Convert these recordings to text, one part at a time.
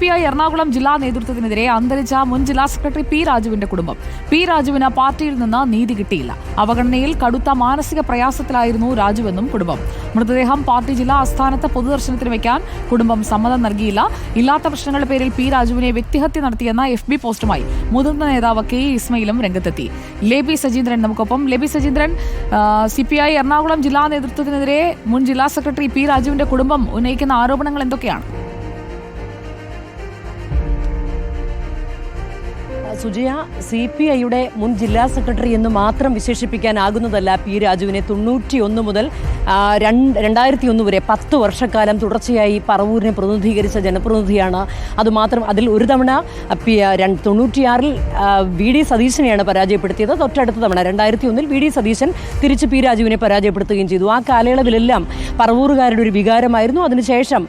P I Ernakulam ജില്ലാ നേതൃത്വത്തിനെതിരെ അന്തരിച്ച മുൻ ജില്ലാ സെക്രട്ടറി പി രാജുവിന്റെ കുടുംബം. പി രാജുവിന് പാർട്ടിയിൽ നിന്ന് നീതി കിട്ടിയില്ല. അവഗണനയിൽ കടുത്ത മാനസിക പ്രയാസത്തിലായിരുന്നു രാജുവെന്നും കുടുംബം. മൃതദേഹം പാർട്ടി ജില്ലാ ആസ്ഥാനത്ത് പൊതുദർശനത്തിന് വയ്ക്കാൻ കുടുംബം സമ്മതം നൽകിയില്ല. ഇല്ലാത്ത പ്രശ്നങ്ങളുടെ പേരിൽ പി രാജുവിനെ വ്യക്തിഹത്യ നടത്തിയെന്ന എഫ് ബി പോസ്റ്റുമായി മുതിർന്ന നേതാവ് കെ ഇസ്മയിലും രംഗത്തെത്തി. ലേബി സജീന്ദ്രൻ നമുക്കൊപ്പം. Lebi Sajeendran C P I Ernakulam ജില്ലാ നേതൃത്വത്തിനെതിരെ മുൻ ജില്ലാ സെക്രട്ടറി പി രാജുവിന്റെ കുടുംബം ഉന്നയിക്കുന്ന ആരോപണങ്ങൾ എന്തൊക്കെയാണ്? സുജയ സി പി ഐയുടെ മുൻ ജില്ലാ സെക്രട്ടറി എന്ന് മാത്രം വിശേഷിപ്പിക്കാനാകുന്നതല്ല പി രാജുവിനെ. തൊണ്ണൂറ്റിയൊന്ന് മുതൽ രണ്ട് രണ്ടായിരത്തി ഒന്ന് വരെ പത്ത് വർഷക്കാലം തുടർച്ചയായി പറവൂരിനെ പ്രതിനിധീകരിച്ച ജനപ്രതിനിധിയാണ്. അതുമാത്രം അതിൽ ഒരു തവണ തൊണ്ണൂറ്റിയാറിൽ വി ഡി സതീശനെയാണ് പരാജയപ്പെടുത്തിയത്. തൊട്ടടുത്ത തവണ രണ്ടായിരത്തി ഒന്നിൽ വി ഡി സതീശൻ തിരിച്ച് പി രാജുവിനെ പരാജയപ്പെടുത്തുകയും ചെയ്തു. ആ കാലയളവിലെല്ലാം പറവൂറുകാരുടെ ഒരു വികാരമായിരുന്നു. അതിനുശേഷം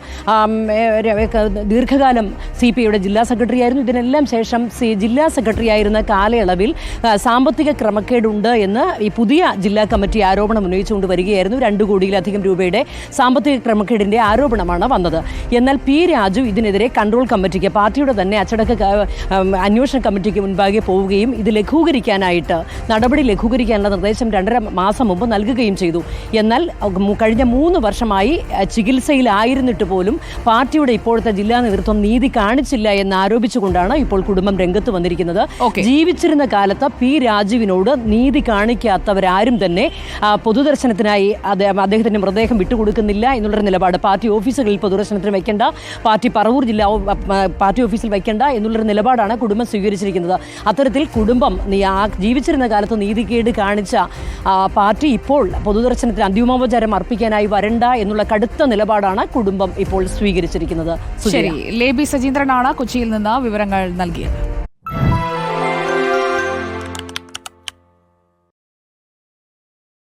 ദീർഘകാലം സി പി ഐയുടെ ജില്ലാ സെക്രട്ടറി ആയിരുന്നു. ഇതിനെല്ലാം ശേഷം സി ജില്ലാ സെക്രട്ടറി ആയിരുന്ന കാലയളവിൽ സാമ്പത്തിക ക്രമക്കേടുണ്ട് എന്ന് ഈ പുതിയ ജില്ലാ കമ്മിറ്റി ആരോപണം ഉന്നയിച്ചുകൊണ്ട് വരികയായിരുന്നു. രണ്ടു കോടിയിലധികം രൂപയുടെ സാമ്പത്തിക ക്രമക്കേടിന്റെ ആരോപണമാണ് വന്നത്. എന്നാൽ പി രാജു ഇതിനെതിരെ കൺട്രോൾ കമ്മിറ്റിക്ക് പാർട്ടിയുടെ തന്നെ അച്ചടക്ക അന്വേഷണ കമ്മിറ്റിക്ക് മുൻപാകെ പോവുകയും ഇത് ലഘൂകരിക്കാനായിട്ട് നടപടി ലഘൂകരിക്കാനുള്ള നിർദ്ദേശം രണ്ടര മാസം മുമ്പ് നൽകുകയും ചെയ്തു. എന്നാൽ കഴിഞ്ഞ മൂന്ന് വർഷമായി ചികിത്സയിലായിരുന്നിട്ട് പോലും പാർട്ടിയുടെ ഇപ്പോഴത്തെ ജില്ലാ നേതൃത്വം നീതി കാണിച്ചില്ല എന്ന് ആരോപിച്ചുകൊണ്ടാണ് ഇപ്പോൾ കുടുംബം രംഗത്ത് വന്നിരിക്കുന്നത്. ജീവിച്ചിരുന്ന കാലത്ത് പി രാജുവിനോട് നീതി കാണിക്കാത്തവരാരും തന്നെ പൊതുദർശനത്തിനായി അദ്ദേഹം അദ്ദേഹത്തിന്റെ മൃതദേഹം വിട്ടുകൊടുക്കുന്നില്ല എന്നുള്ളൊരു നിലപാട് പാർട്ടി ഓഫീസുകളിൽ പൊതുദർശനത്തിന് വയ്ക്കേണ്ട പാർട്ടി പറവൂർ ജില്ലാ പാർട്ടി ഓഫീസിൽ വയ്ക്കേണ്ട എന്നുള്ളൊരു നിലപാടാണ് കുടുംബം സ്വീകരിച്ചിരിക്കുന്നത്. അത്തരത്തിൽ കുടുംബം ജീവിച്ചിരുന്ന കാലത്ത് നീതികേട് കാണിച്ച പാർട്ടി ഇപ്പോൾ പൊതുദർശനത്തിന് അന്തിമോപചാരം അർപ്പിക്കാനായി വരണ്ട എന്നുള്ള കടുത്ത നിലപാടാണ് കുടുംബം ഇപ്പോൾ സ്വീകരിച്ചിരിക്കുന്നത്. ശരി ലേബി സജീന്ദ്രനാണ് കൊച്ചിയിൽ നിന്ന് വിവരങ്ങൾ നൽകിയത്.